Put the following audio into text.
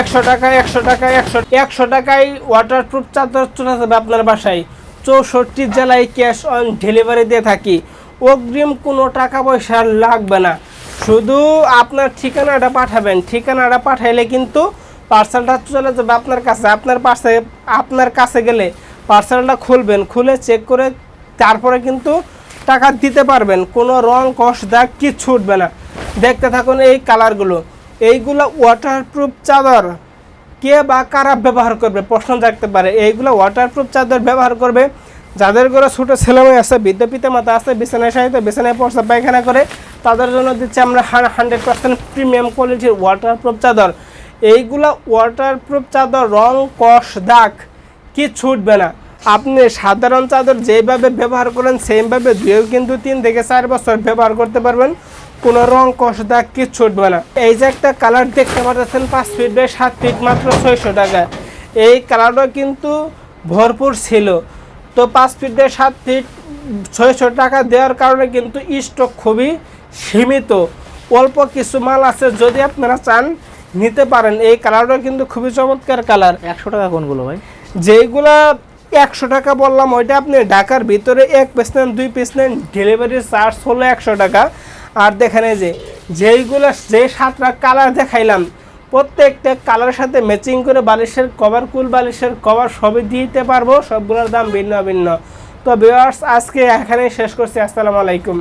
একশো টাকা একশো টাকা একশো একশো টাকায় ওয়াটারপ্রুফ চাদর চলে যাবে আপনার বাসায়। চৌষট্টি জেলায় ক্যাশ অন ডেলিভারি দিয়ে থাকি। অগ্রিম কোনো টাকা পয়সা লাগবে না। শুধু আপনার ঠিকানাটা পাঠাবেন। ঠিকানাটা পাঠাইলে কিন্তু পার্সেলটা চলে যাবে আপনার কাছে। আপনার পাশে, আপনার কাছে গেলে পার্সেলটা খুলবেন। খুলে চেক করে তারপরে কিন্তু টাকা দিতে পারবেন। কোনো রং, কষ, দাগ কিচ্ছু উঠবে না। দেখতে থাকুন এই কালারগুলো এইগুলো ওয়াটারপ্রুফ চাদর। কে বা কারা ব্যবহার করবে? প্রশ্ন থাকতে পারে। এইগুলো ওয়াটারপ্রুফ চাদর ব্যবহার করবে। যাদের ঘরে ছোটো ছেলেমেয়ে আছে বৃদ্ধ পিতা মাতা আছে, বিছানায় সাহিত্য বিছানায় পড়ছে, পায়খানা করে, তাদের জন্য দিচ্ছে আমরা হান্ড্রেড পার্সেন্ট প্রিমিয়াম কোয়ালিটির ওয়াটারপ্রুফ চাদর। এইগুলা ওয়াটারপ্রুফ চাদর রং, কষ, দাগ কি ছুটবে না। আপনি সাধারণ চাদর যেভাবে ব্যবহার করেন সেইভাবে দুয়েও কিন্তু তিন থেকে চার বছর ব্যবহার করতে পারবেন। কোনো রং কষ দাগ কি ছুটবে না। এই যে একটা কালার দেখতে পাচ্ছেন পাঁচ ফিট বাই সাত ফিট মাত্র ছয়শো টাকা। এই কালারটা কিন্তু ভরপুর ছিল। তো পাঁচ ফিট বাই সাত ফিট ছয়শো টাকা দেওয়ার কারণে কিন্তু স্টক খুবই সীমিত। অল্প কিছু মাল আছে যদি আপনারা চান নিতে পারেন। এই কালারটা কিন্তু খুবই চমৎকার কালার একশো টাকা কোনগুলো ভাই? যেইগুলা একশো টাকা বললাম ওইটা আপনি ঢাকার ভিতরে এক পিস নেন দুই পিস নেন ডেলিভারি চার্জ হলো একশো টাকা। আর দেখেন যে, যেইগুলো, যে সাতটা কালার দেখাইলাম, প্রত্যেকটা কালারের সাথে ম্যাচিং করে বালিশের কভার কুল বালিশের কভার সবই দিতে পারব, সবগুলোর দাম ভিন্ন ভিন্ন। তো বিওয়ার্স আজকে এখানেই শেষ করছি, আসসালামু আলাইকুম।